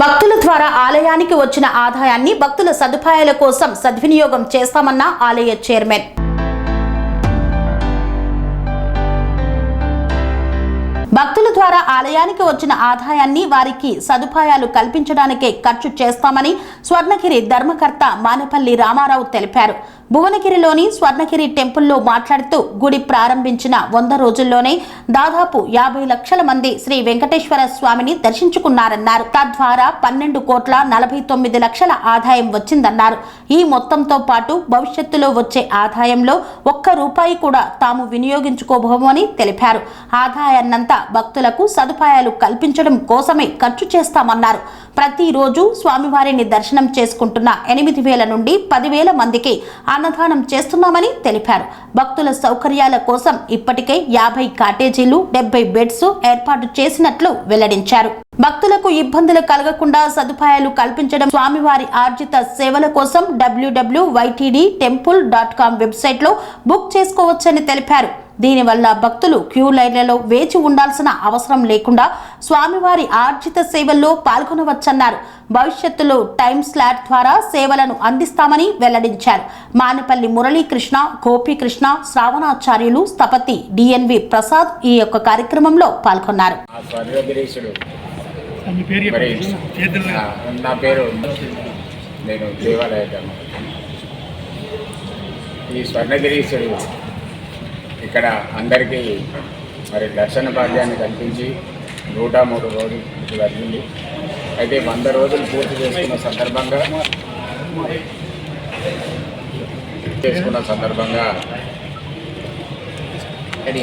భక్తుల ద్వారా ఆలయానికి వచ్చిన ఆదాయాన్ని భక్తుల సదుపాయాల కోసం సద్వినియోగం చేస్తామన్న ఆలయ చైర్మన్. భక్తుల ద్వారా ఆలయానికి వచ్చిన ఆదాయాన్ని వారికి సదుపాయాలు కల్పించడానికే ఖర్చు చేస్తామని స్వర్ణగిరి ధర్మకర్త మానపల్లి రామారావు తెలిపారు. భువనగిరిలోని స్వర్ణగిరి టెంపుల్లో మాట్లాడుతూ గుడి ప్రారంభించిన వంద రోజుల్లోనే దాదాపు యాభై లక్షల మంది శ్రీ వెంకటేశ్వర స్వామిని దర్శించుకున్నారన్నారు. తద్వారా పన్నెండు కోట్ల నలభై తొమ్మిది లక్షల ఆదాయం వచ్చిందన్నారు. ఈ మొత్తంతో పాటు భవిష్యత్తులో వచ్చే ఆదాయంలో ఒక్క రూపాయి కూడా తాము వినియోగించుకోబోమని తెలిపారు. ఆదాయాన్నంతా భక్తులకు సదుపాయాలు కల్పించడం కోసమే ఖర్చు చేస్తామన్నారు. ప్రతిరోజు స్వామివారిని దర్శనం చేసుకుంటున్న ఎనిమిది వేల నుండి పదివేల మందికి అన్నదానం చేస్తున్నామని తెలిపారు. భక్తుల సౌకర్యాల కోసం ఇప్పటికే యాభై కాటేజీలు డెబ్బై బెడ్స్ ఏర్పాటు చేసినట్లు వెల్లడించారు. భక్తులకు ఇబ్బందులు కలగకుండా సదుపాయాలు కల్పించడం స్వామివారి ఆర్జిత సేవల కోసం WWW YTD temple dot com వెబ్సైట్లో బుక్ చేసుకోవచ్చని తెలిపారు. దీనివల్ల భక్తులు క్యూ లైన్లలో వేచి ఉండాల్సిన అవసరం లేకుండా స్వామివారి ఆర్జిత సేవల్లో పాల్గొనవచ్చన్నారు. భవిష్యత్తులో టైం స్లాట్ ద్వారా సేవలను అందిస్తామని వెల్లడించారు. మానపల్లి మురళీకృష్ణ గోపీకృష్ణ శ్రావణాచార్యులు స్థపతి డిఎన్వి ప్రసాద్ ఈ యొక్క కార్యక్రమంలో పాల్గొన్నారు. నా- పేరు నేను దేవాలయ ధర్మ ఈ స్వర్ణగిరీశుడు ఇక్కడ అందరికీ మరి దర్శన భాగ్యాన్ని కల్పించి నూట మూడు రోజులు జరిగింది. అయితే వంద రోజులు పూర్తి చేసుకున్న సందర్భంగా చేసుకున్న సందర్భంగా అని